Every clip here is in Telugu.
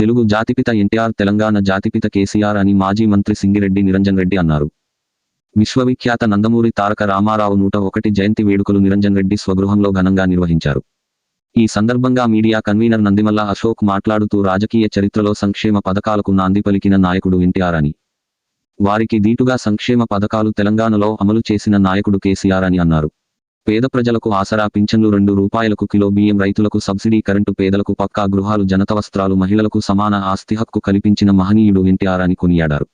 తెలుగు జాతిపిత ఎన్టీఆర్ తెలంగాణ జాతిపిత కేసీఆర్ అని మాజీ మంత్రి సింగిరెడ్డి నిరంజన్ రెడ్డి అన్నారు. విశ్వవిఖ్యాత నందమూరి తారక రామారావు నూట ఒకటి జయంతి వేడుకలు నిరంజన్ రెడ్డి స్వగృహంలో ఘనంగా నిర్వహించారు. ఈ సందర్భంగా మీడియా కన్వీనర్ నందిమల్ల అశోక్ మాట్లాడుతూ రాజకీయ చరిత్రలో సంక్షేమ పథకాలకు నాంది పలికిన నాయకుడు ఎన్టీఆర్ అని. వారికి దీటుగా సంక్షేమ పథకాలు తెలంగాణలో అమలు చేసిన నాయకుడు కేసీఆర్ అని అన్నారు. పేద ప్రజలకు ఆసరా పింఛన్లు రెండు రూపాయలకు కిలో బియ్యం రైతులకు సబ్సిడీ కరెంటు పేదలకు పక్కా గృహాలు జనత వస్త్రాలు మహిళలకు సమాన ఆస్తి హక్కు కల్పించిన మహనీయుడు ఎన్టీఆర్ అని కొనియాడారు.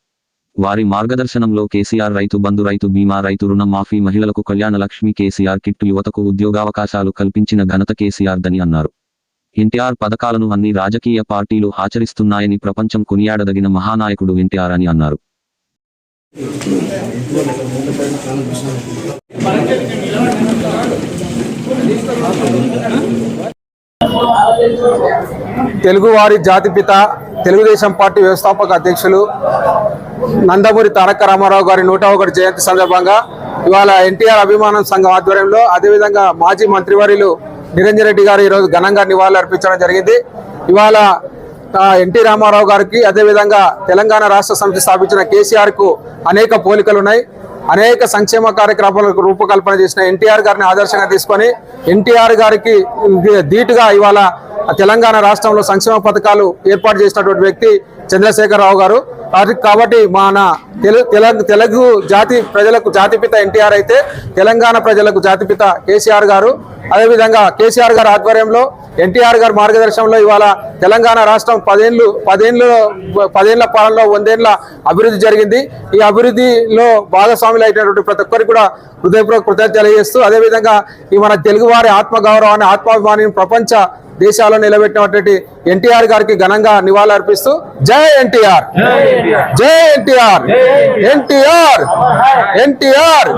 వారి మార్గదర్శనంలో కేసీఆర్ రైతు బంధు రైతు బీమా రైతు రుణం మాఫీ మహిళలకు కళ్యాణ లక్ష్మి కేసీఆర్ కిట్టు యువతకు ఉద్యోగావకాశాలు కల్పించిన ఘనత కేసీఆర్ దని అన్నారు. ఎన్టీఆర్ పథకాలను అన్ని రాజకీయ పార్టీలు ఆచరిస్తున్నాయని ప్రపంచం కొనియాడదగిన మహానాయకుడు ఎన్టీఆర్ అని అన్నారు. తెలుగువారి జాతిపిత తెలుగుదేశం పార్టీ వ్యవస్థాపక అధ్యక్షులు నందమూరి తారక రామారావు గారి నూట ఒకటి జయంతి సందర్భంగా ఇవాళ ఎన్టీఆర్ అభిమానం సంఘం ఆధ్వర్యంలో అదేవిధంగా మాజీ మంత్రివర్యులు నిరంజన్ రెడ్డి గారు ఈరోజు ఘనంగా నివాళులు అర్పించడం జరిగింది. ఇవాళ ఎన్టీ రామారావు గారికి అదేవిధంగా తెలంగాణ రాష్ట్ర సమితి స్థాపించిన కేసీఆర్కు అనేక పోలికలు ఉన్నాయి అనేక సంక్షేమ కార్యక్రమాలకు రూపకల్పన చేసిన ఎన్టీఆర్ గారిని ఆదర్శంగా తీసుకొని ఎన్టీఆర్ గారికి ధీటుగా ఇవాళ తెలంగాణ రాష్ట్రంలో సంక్షేమ పథకాలు ఏర్పాటు చేసినటువంటి వ్యక్తి చంద్రశేఖరరావు గారు. కాబట్టి మన తెలు తెలుగు జాతి ప్రజలకు జాతిపిత ఎన్టీఆర్ అయితే తెలంగాణ ప్రజలకు జాతిపిత కేసీఆర్ గారు. అదేవిధంగా కేసీఆర్ గారి ఆధ్వర్యంలో ఎన్టీఆర్ గారి మార్గదర్శనంలో ఇవాళ తెలంగాణ రాష్ట్రం పదేళ్ళు పదేళ్ళు పదేళ్ళ పాలనలో వందేళ్ళ అభివృద్ధి జరిగింది. ఈ అభివృద్ధిలో భాగస్వాములు అయినటువంటి ప్రతి ఒక్కరికి కూడా హృదయపూర్వక కృతజ్ఞత తెలియజేస్తూ అదేవిధంగా ఈ మన తెలుగువారి ఆత్మగౌరవాన్ని ఆత్మాభిమానిని ప్రపంచ దేశాల్లో నిలబెట్టినటువంటి ఎన్టీఆర్ గారికి ఘనంగా నివాళులు అర్పిస్తూ జై ఎన్టీఆర్! జై ఎన్టీఆర్! ఎన్టీఆర్! ఎన్టీఆర్!